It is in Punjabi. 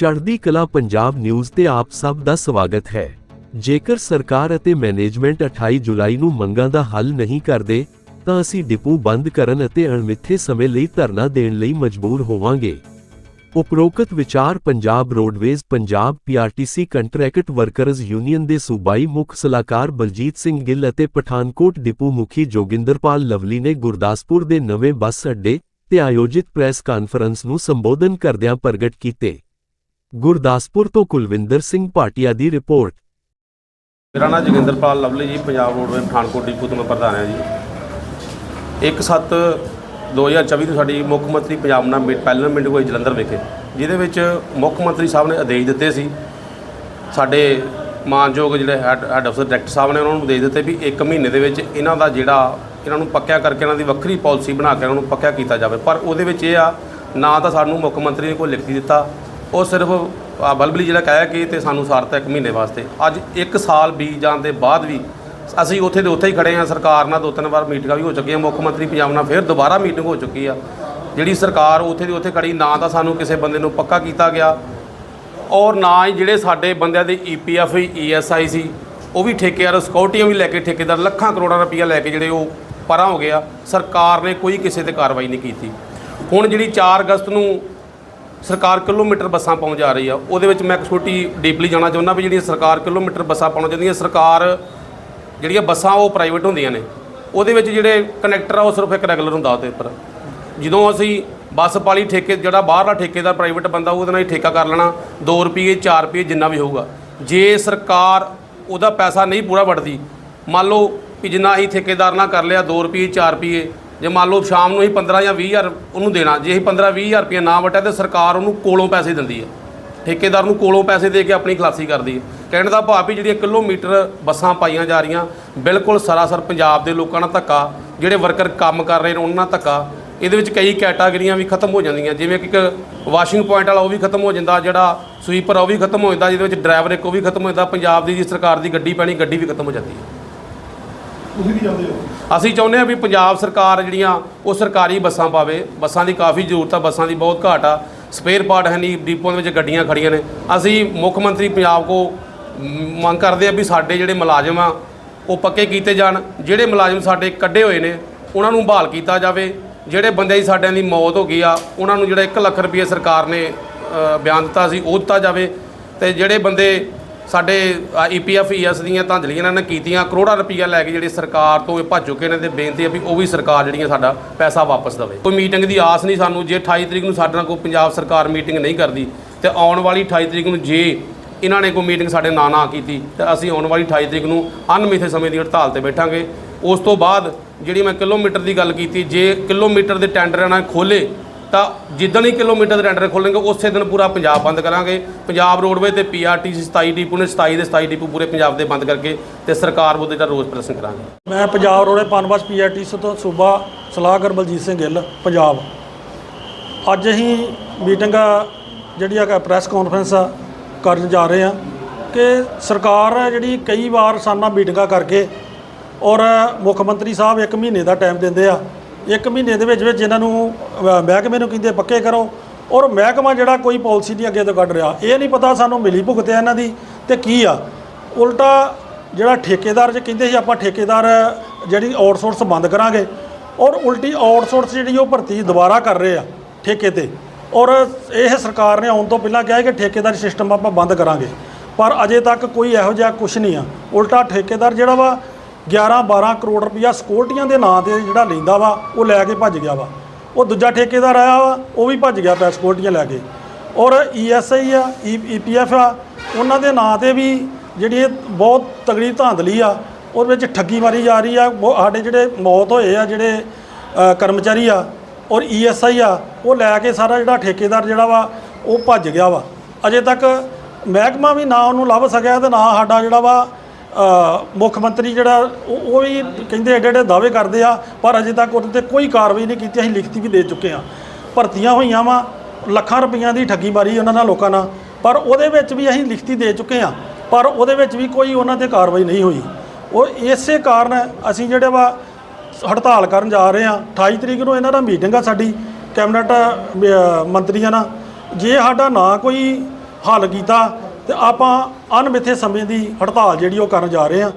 ਚੜ੍ਹਦੀ ਕਲਾ ਪੰਜਾਬ ਨਿਊਜ਼ ਤੇ ਆਪ ਸਭ ਦਾ ਸਵਾਗਤ ਹੈ। ਜੇਕਰ ਸਰਕਾਰ ਅਤੇ ਮੈਨੇਜਮੈਂਟ 28 ਜੁਲਾਈ ਨੂੰ ਮੰਗਾਂ ਦਾ ਹੱਲ ਨਹੀਂ ਕਰਦੇ, ਤਾਂ ਅਸੀਂ ਡਿਪੂ ਬੰਦ ਕਰਨ ਅਤੇ ਅਣਮਿੱਥੇ ਸਮੇਂ ਲਈ ਧਰਨਾ ਦੇਣ ਲਈ ਮਜਬੂਰ ਹੋਵਾਂਗੇ। ਉਪਰੋਕਤ ਵਿਚਾਰ Punjab roadways Punjab PRTC contract workers union ਦੇ ਸੂਬਾਈ ਮੁੱਖ ਸਲਾਹਕਾਰ ਬਲਜੀਤ ਸਿੰਘ ਗਿੱਲ ਅਤੇ ਪਠਾਨਕੋਟ ਡਿਪੂ ਮੁਖੀ ਜੋਗਿੰਦਰਪਾਲ ਲਵਲੀ ਨੇ ਗੁਰਦਾਸਪੁਰ ਦੇ ਨਵੇਂ ਬੱਸ ਅੱਡੇ ਤੇ ਆਯੋਜਿਤ ਪ੍ਰੈਸ ਕਾਨਫਰੰਸ ਨੂੰ ਸੰਬੋਧਨ ਕਰਦਿਆਂ ਪ੍ਰਗਟ ਕੀਤੇ। ਗੁਰਦਾਸਪੁਰ ਤੋਂ ਕੁਲਵਿੰਦਰ ਸਿੰਘ ਭਾਟੀਆ ਦੀ ਰਿਪੋਰਟ। ਮੇਰਾ ਨਾਮ ਜੋਗਿੰਦਰਪਾਲ ਲਵਲੀ ਜੀ, ਪੰਜਾਬ ਰੋਡਵੇ ਪਠਾਨਕੋਟ ਡਿਪੂ ਤੋਂ ਮੈਂ ਪ੍ਰਧਾਨ ਹਾਂ ਜੀ। 1/7 2024 ਨੂੰ ਸਾਡੀ ਮੁੱਖ ਮੰਤਰੀ ਪੰਜਾਬ ਨਾਲ ਮੀਟ ਪਹਿਲਾਂ ਮੀਟਿੰਗ ਹੋਈ ਜਲੰਧਰ ਵਿਖੇ, ਜਿਹਦੇ ਵਿੱਚ ਮੁੱਖ ਮੰਤਰੀ ਸਾਹਿਬ ਨੇ ਆਦੇਸ਼ ਦਿੱਤੇ ਸੀ। ਸਾਡੇ ਮਾਨਯੋਗ ਜਿਹੜੇ ਹੈਡ ਹੈਡ ਅਫਸਰ ਡਾਇਰੈਕਟਰ ਸਾਹਿਬ ਨੇ ਉਹਨਾਂ ਨੂੰ ਆਦੇਸ਼ ਦਿੱਤੇ ਵੀ 1 ਮਹੀਨੇ ਦੇ ਵਿੱਚ ਇਹਨਾਂ ਦਾ ਜਿਹੜਾ ਇਹਨਾਂ ਨੂੰ ਪੱਕਿਆ ਕਰਕੇ ਇਹਨਾਂ ਦੀ ਵੱਖਰੀ ਪਾਲਿਸੀ ਬਣਾ ਕੇ ਇਹਨਾਂ ਨੂੰ ਪੱਕਿਆ ਕੀਤਾ ਜਾਵੇ। ਪਰ ਉਹਦੇ ਵਿੱਚ ਇਹ ਆ, ਨਾ ਤਾਂ ਸਾਨੂੰ ਮੁੱਖ ਮੰਤਰੀ ਨੇ ਕੋਈ ਲਿਖਤੀ ਦਿੱਤਾ ਉਹ ਸਿਰਫ ਆ ਬਲਬਲੀ ਜਿਹੜਾ ਕਹਿਆ ਕਿ ਤੇ ਸਾਨੂੰ ਸਾਰਤਾ ਇੱਕ ਮਹੀਨੇ ਵਾਸਤੇ। ਅੱਜ 1 ਸਾਲ ਬੀਤ ਜਾਣ ਦੇ ਬਾਅਦ ਵੀ ਅਸੀਂ ਉੱਥੇ ਦੇ ਉੱਥੇ ਹੀ ਖੜੇ ਹਾਂ, ਸਰਕਾਰ ਨਾਲ ਦੋ ਤਿੰਨ ਵਾਰ ਮੀਟਿੰਗਾਂ ਵੀ ਹੋ ਚੁੱਕੀਆਂ, ਮੁੱਖ ਮੰਤਰੀ ਪੰਜਾਬ ਨਾਲ ਫਿਰ ਦੁਬਾਰਾ ਮੀਟਿੰਗ ਹੋ ਚੁੱਕੀ ਆ। ਜਿਹੜੀ ਸਰਕਾਰ ਉੱਥੇ ਦੀ ਉੱਥੇ ਖੜੀ, ਨਾ ਤਾਂ ਸਾਨੂੰ ਕਿਸੇ ਬੰਦੇ ਨੂੰ ਪੱਕਾ ਕੀਤਾ ਗਿਆ ਔਰ ਨਾ ਹੀ ਜਿਹੜੇ ਸਾਡੇ ਬੰਦਿਆਂ ਦੇ E ਈਪੀਐਫ ਈਐਸਆਈ ਸੀ, ਉਹ ਵੀ ਠੇਕੇਦਾਰ ਸਿਕਿਉਰਟੀਆਂ ਵੀ ਲੈ ਕੇ ਠੇਕੇਦਾਰ ਲੱਖਾਂ ਕਰੋੜਾਂ ਰੁਪਈਆ ਲੈ ਕੇ ਜਿਹੜੇ ਉਹ ਪਰਾਂ ਹੋ ਗਿਆ ਸਰਕਾਰ ਨੇ ਕੋਈ ਕਿਸੇ ਤੇ ਕਾਰਵਾਈ ਨਹੀਂ ਕੀਤੀ। ਹੁਣ ਜਿਹੜੀ 4 ਅਗਸਤ ਨੂੰ ਸਰਕਾਰ ਕਿਲੋਮੀਟਰ ਬੱਸਾਂ ਪਾਉਣ ਜਾ ਰਹੀ ਆ। ਉਹਦੇ ਵਿੱਚ ਮੈਂ ਇੱਕ ਛੋਟੀ ਡੀਪਲੀ ਜਾਣਾ ਚਾਹੁੰਦਾ ਵੀ ਜਿਹੜੀਆਂ ਸਰਕਾਰ ਕਿਲੋਮੀਟਰ ਬੱਸਾਂ ਪਾਉਣ ਜਾਂਦੀਆਂ, ਸਰਕਾਰ ਜਿਹੜੀਆਂ ਬੱਸਾਂ ਉਹ ਪ੍ਰਾਈਵੇਟ ਹੁੰਦੀਆਂ ਨੇ, ਉਹਦੇ ਵਿੱਚ ਜਿਹੜੇ ਕਨੈਕਟਰ ਆ, ਉਹ ਸਿਰਫ ਇੱਕ ਰੈਗੂਲਰ ਹੁੰਦਾ ਉਹਦੇ ਉੱਪਰ। ਜਦੋਂ ਅਸੀਂ ਬੱਸ ਪਾਲੀ ਠੇਕੇ, ਜਿਹੜਾ ਬਾਹਰਲਾ ਠੇਕੇਦਾਰ ਪ੍ਰਾਈਵੇਟ ਬੰਦਾ ਉਹਦੇ ਨਾਲ ਹੀ ਠੇਕਾ ਕਰ ਲੈਣਾ 2 ਰੁਪਏ 4 ਰੁਪਏ ਜਿੰਨਾ ਵੀ ਹੋਊਗਾ। ਜੇ ਸਰਕਾਰ ਉਹਦਾ ਪੈਸਾ ਨਹੀਂ ਪੂਰਾ ਵੜਦੀ ਮੰਨ ਲਓ ਵੀ ਜਿੰਨਾ ਅਸੀਂ ਠੇਕੇਦਾਰ ਨਾਲ ਕਰ ਲਿਆ 2 ਰੁਪਏ 4 ਰੁਪਏ ਜੇ ਮੰਨ ਲਓ ਸ਼ਾਮ ਨੂੰ ਅਸੀਂ 15 ਜਾਂ 20 ਹਜ਼ਾਰ ਉਹਨੂੰ ਦੇਣਾ, ਜੇ ਅਸੀਂ 15 20 ਹਜ਼ਾਰ ਰੁਪਏ ਨਾ ਵਟਿਆ ਤੇ ਸਰਕਾਰ ਉਹਨੂੰ ਕੋਲੋਂ ਪੈਸੇ ਦਿੰਦੀ ਹੈ। ਠੇਕੇਦਾਰ ਨੂੰ ਕੋਲੋਂ ਪੈਸੇ ਦੇ ਕੇ ਆਪਣੀ ਖਲਾਸੀ ਕਰਦੀ ਹੈ। ਕਹਿਣ ਦਾ ਭਾਵ ਵੀ ਜਿਹੜੀਆਂ ਕਿਲੋਮੀਟਰ ਬੱਸਾਂ ਪਾਈਆਂ ਜਾ ਰਹੀਆਂ, ਬਿਲਕੁਲ ਸਰਾਸਰ ਪੰਜਾਬ ਦੇ ਲੋਕਾਂ ਨਾਲ ਧੱਕਾ, ਜਿਹੜੇ ਵਰਕਰ ਕੰਮ ਕਰ ਰਹੇ ਨੇ ਉਹਨਾਂ ਨਾਲ ਧੱਕਾ, ਇਹਦੇ ਵਿੱਚ ਕਈ ਕੈਟਾਗਰੀਆਂ ਵੀ ਖਤਮ ਹੋ ਜਾਂਦੀਆਂ। ਜਿਵੇਂ ਕਿ ਇੱਕ ਵਾਸ਼ਿੰਗ ਪੁਆਇੰਟ ਵਾਲਾ ਉਹ ਵੀ ਖਤਮ ਹੋ ਜਾਂਦਾ, ਜਿਹੜਾ ਸਵੀਪਰ ਉਹ ਵੀ ਖਤਮ ਹੋ ਜਾਂਦਾ, ਜਿਹਦੇ ਵਿੱਚ ਡਰਾਈਵਰ ਇੱਕ ਉਹ ਵੀ ਖਤਮ ਹੋ ਜਾਂਦਾ। ਪੰਜਾਬ ਦੀ ਜੀ ਸਰਕਾਰ ਦੀ ਗੱਡੀ ਪੈਣੀ, ਗੱਡੀ ਵੀ ਖਤਮ ਹੋ ਜਾਂਦੀ ਹੈ। ਤੁਸੀਂ ਕੀ ਚਾਹੁੰਦੇ ਹੋ? ਅਸੀਂ ਚਾਹੁੰਦੇ ਹਾਂ ਵੀ ਪੰਜਾਬ ਸਰਕਾਰ ਜਿਹੜੀਆਂ, ਉਹ ਸਰਕਾਰੀ ਬੱਸਾਂ ਪਾਵੇ। ਬੱਸਾਂ ਦੀ ਕਾਫੀ ਜ਼ਰੂਰਤ ਆ, ਬੱਸਾਂ ਦੀ ਬਹੁਤ ਘਾਟ ਆ। ਸਪੇਅਰ ਪਾਰਟ ਹੈ ਨਹੀਂ ਡਿਪੂਆਂ ਦੇ ਵਿੱਚ ਗੱਡੀਆਂ ਖੜੀਆਂ ਨੇ। ਅਸੀਂ ਮੁੱਖ ਮੰਤਰੀ ਪੰਜਾਬ ਕੋ ਮੰਗ ਕਰਦੇ ਆ ਵੀ ਸਾਡੇ ਜਿਹੜੇ ਮੁਲਾਜ਼ਮ ਆ, ਉਹ ਪੱਕੇ ਕੀਤੇ ਜਾਣ। ਜਿਹੜੇ ਮੁਲਾਜ਼ਮ ਸਾਡੇ ਕੱਢੇ ਹੋਏ ਨੇ, ਉਹਨਾਂ ਨੂੰ ਬਹਾਲ ਕੀਤਾ ਜਾਵੇ। ਜਿਹੜੇ ਬੰਦੇ ਦੀ ਸਾਡਿਆਂ ਦੀ ਮੌਤ ਹੋ ਗਈ ਆ, ਉਹਨਾਂ ਨੂੰ ਜਿਹੜਾ 1 ਲੱਖ ਰੁਪਏ ਸਰਕਾਰ ਨੇ ਬਿਆਨ ਦਿੱਤਾ ਸੀ, ਉਹ ਦਿੱਤਾ ਜਾਵੇ। ਤੇ ਜਿਹੜੇ ਬੰਦੇ ਸਾਡੇ ਈਪੀਐਫ ਈਐਸ ਦੀਆਂ ਧਾਂਜਲੀਆਂ ਇਹਨਾਂ ਨੇ ਕੀਤੀਆਂ। ਕਰੋੜਾਂ ਰੁਪਈਆ ਲੈ ਕੇ ਜਿਹੜੇ ਸਰਕਾਰ ਤੋਂ ਇਹ ਭੱਜ ਚੁੱਕੇ ਨੇ ਤੇ ਬੇਨਤੀ ਹੈ ਵੀ ਉਹ ਵੀ ਸਰਕਾਰ ਜਿਹੜੀਆਂ ਸਾਡਾ ਪੈਸਾ ਵਾਪਸ ਦੇਵੇ। ਕੋਈ ਮੀਟਿੰਗ ਦੀ ਆਸ ਨਹੀਂ ਸਾਨੂੰ, ਜੇ 28 ਤਰੀਕ ਨੂੰ ਸਾਡੇ ਨਾਲ ਕੋਈ ਪੰਜਾਬ ਸਰਕਾਰ ਮੀਟਿੰਗ ਨਹੀਂ ਕਰਦੀ, ਤੇ ਆਉਣ ਵਾਲੀ 28 ਤਰੀਕ ਨੂੰ ਜੇ ਇਹਨਾਂ ਨੇ ਕੋਈ ਮੀਟਿੰਗ ਸਾਡੇ ਨਾਂ ਨਾ ਕੀਤੀ, ਤੇ ਅਸੀਂ ਆਉਣ ਵਾਲੀ 28 ਤਰੀਕ ਨੂੰ ਅਣਮਿੱਥੇ ਸਮੇਂ ਦੀ ਹੜਤਾਲ ਤੇ ਬੈਠਾਂਗੇ। ਉਸ ਤੋਂ ਬਾਅਦ ਜਿਹੜੀ ਮੈਂ ਕਿਲੋਮੀਟਰ ਦੀ ਗੱਲ ਕੀਤੀ, ਜੇ ਕਿਲੋਮੀਟਰ ਦੇ ਟੈਂਡਰ ਇਹਨਾਂ ਖੋਲੇ ਤਾਂ ਜਿੱਦਣ ਹੀ ਕਿਲੋਮੀਟਰ ਦੇ ਟੈਂਡਰ ਖੋਲਣਗੇ, ਉਸੇ ਦਿਨ ਪੂਰਾ ਪੰਜਾਬ ਬੰਦ ਕਰਾਂਗੇ। ਪੰਜਾਬ ਰੋਡਵੇ ਤੇ ਪੀਆਰਟੀਸੀ 27 ਡਿਪੂ ਨੇ 27 ਦੇ 27 ਡਿਪੂ ਪੂਰੇ ਪੰਜਾਬ ਦੇ ਬੰਦ ਕਰਕੇ ਤੇ ਸਰਕਾਰ ਵਿਰੁੱਧ ਦਾ ਰੋਸ ਪ੍ਰਦਰਸ਼ਨ ਕਰਾਂਗੇ। ਮੈਂ ਪੰਜਾਬ ਰੋਡੇ ਪਨਬਸ ਪੀਆਰਟੀਸੀ ਤੋਂ ਸੂਬਾ ਸਲਾਹਕਾਰ ਬਲਜੀਤ ਸਿੰਘ ਗਿੱਲ, ਪੰਜਾਬ। ਅੱਜ ਅਸੀਂ ਮੀਟਿੰਗ ਜਿਹੜੀ ਆ ਪ੍ਰੈਸ ਕਾਨਫਰੰਸ ਆ, ਕਰਨ ਜਾ ਰਹੇ ਆ ਕਿ ਸਰਕਾਰ ਜਿਹੜੀ ਕਈ ਵਾਰ ਸਾਨਾ ਮੀਟਿੰਗਾਂ ਕਰਕੇ ਔਰ ਮੁੱਖ ਮੰਤਰੀ ਸਾਹਿਬ 1 ਮਹੀਨੇ ਦਾ ਟਾਈਮ ਦਿੰਦੇ ਆ ਇੱਕ ਮਹੀਨੇ ਦੇ ਵਿੱਚ ਵਿੱਚ ਇਹਨਾਂ ਨੂੰ ਅ, ਮਹਿਕਮੇ ਨੂੰ ਕਹਿੰਦੇ ਪੱਕੇ ਕਰੋ। ਔਰ ਮਹਿਕਮਾ ਜਿਹੜਾ ਕੋਈ ਪਾਲਿਸੀ ਨਹੀਂ ਅੱਗੇ ਤੋਂ ਕੱਢ ਰਿਹਾ ਇਹ ਨਹੀਂ ਪਤਾ ਸਾਨੂੰ ਮਿਲੀ ਭੁਗਤਿਆ ਇਹਨਾਂ ਦੀ ਤੇ ਕੀ ਆ। ਉਲਟਾ ਜਿਹੜਾ ਠੇਕੇਦਾਰ ਜੇ ਕਹਿੰਦੇ ਸੀ ਆਪਾਂ ਠੇਕੇਦਾਰ ਜਿਹੜੀ ਆਊਟਸੋਰਸ ਬੰਦ ਕਰਾਂਗੇ ਔਰ ਉਲਟੀ ਆਊਟਸੋਰਸ ਜਿਹੜੀ ਉਹ ਭਰਤੀ ਦੁਬਾਰਾ ਕਰ ਰਹੇ ਆ ਠੇਕੇ ਤੇ। ਔਰ ਇਹ ਸਰਕਾਰ ਨੇ ਆਉਣ ਤੋਂ ਪਹਿਲਾਂ ਕਿਹਾ ਕਿ ਠੇਕੇਦਾਰੀ ਸਿਸਟਮ ਆਪਾਂ ਬੰਦ ਕਰਾਂਗੇ। ਪਰ ਅਜੇ ਤੱਕ ਕੋਈ ਇਹੋ ਜਿਹਾ ਕੁਝ ਨਹੀਂ ਆ। ਉਲਟਾ ਠੇਕੇਦਾਰ ਜਿਹੜਾ ਵਾ 11 12 ਕਰੋੜ ਰੁਪਇਆ ਸਿਕਿਉਰਟੀਆਂ ਦੇ ਨਾਂ ਤੇ ਜਿਹੜਾ ਲੈਂਦਾ ਵਾ, ਉਹ ਲੈ ਕੇ ਭੱਜ ਗਿਆ ਵਾ। ਉਹ ਦੂਜਾ ਠੇਕੇਦਾਰ ਆਇਆ ਵਾ, ਉਹ ਵੀ ਭੱਜ ਗਿਆ ਪਿਆ ਸਿਕਿਉਰਟੀਆਂ ਲੈ ਕੇ। ਔਰ ਈਐਸਆਈ ਆ ਈਪੀਐਫ ਆ, ਉਹਨਾਂ ਦੇ ਨਾਂ ਤੇ ਵੀ ਜਿਹੜੀ ਇਹ ਬਹੁਤ ਤਗੜੀ ਧਾਂਦਲੀ ਆ, ਉਹਦੇ ਵਿੱਚ ਠੱਗੀ ਮਾਰੀ ਜਾ ਰਹੀ ਆ ਬਹੁਤ- ਸਾਡੇ ਜਿਹੜੇ ਮੌਤ ਹੋਏ ਆ, ਜਿਹੜੇ ਕਰਮਚਾਰੀ ਆ, ਔਰ ਈਐਸਆਈ ਆ, ਉਹ ਲੈ ਕੇ ਸਾਰਾ ਜਿਹੜਾ ਠੇਕੇਦਾਰ ਜਿਹੜਾ ਵਾ, ਉਹ ਭੱਜ ਗਿਆ ਵਾ। ਅਜੇ ਤੱਕ ਮਹਿਕਮਾ ਵੀ ਨਾ ਉਹਨੂੰ ਲੱਭ ਸਕਿਆ ਤੇ ਨਾ ਸਾਡਾ ਜਿਹੜਾ ਵਾ ਮੁੱਖ ਮੰਤਰੀ ਜਿਹੜਾ, ਉਹ ਉਹ ਵੀ ਕਹਿੰਦੇ ਐਡੇ ਐਡੇ ਦਾਅਵੇ ਕਰਦੇ ਆ, ਪਰ ਅਜੇ ਤੱਕ ਉਹਦੇ ਤੇ ਕੋਈ ਕਾਰਵਾਈ ਨਹੀਂ ਕੀਤੀ, ਅਸੀਂ ਲਿਖਤੀ ਵੀ ਦੇ ਚੁੱਕੇ ਆ ਭਰਤੀਆਂ ਹੋਈਆਂ ਵਾ, ਲੱਖਾਂ ਰੁਪਈਆਂ ਦੀ ਠੱਗੀ ਮਾਰੀ ਉਹਨਾਂ ਨਾਲ ਲੋਕਾਂ ਨਾਲ, ਪਰ ਉਹਦੇ ਵਿੱਚ ਵੀ ਅਸੀਂ ਲਿਖਤੀ ਦੇ ਚੁੱਕੇ ਆ ਪਰ ਉਹਦੇ ਵਿੱਚ ਵੀ ਕੋਈ ਉਹਨਾਂ ਤੇ ਕਾਰਵਾਈ ਨਹੀਂ ਹੋਈ। ਉਹ ਇਸੇ ਕਾਰਨ ਅਸੀਂ ਜਿਹੜੇ ਵਾ, ਹੜਤਾਲ ਕਰਨ ਜਾ ਰਹੇ ਆ 28 ਤਰੀਕ ਨੂੰ ਇਹਨਾਂ ਦਾ ਮੀਟਿੰਗ ਆ ਸਾਡੀ, ਕੈਬਨਿਟ ਮੰਤਰੀਆਂ ਨਾਲ। ਜੇ ਸਾਡਾ ਨਾ ਕੋਈ ਹੱਲ ਕੀਤਾ ਤੇ ਆਪਾਂ ਅਣਮਿੱਥੇ ਸਮੇਂ ਦੀ ਹੜਤਾਲ ਜਿਹੜੀ ਉਹ ਕਰਨ ਜਾ ਰਹੇ ਹਾਂ।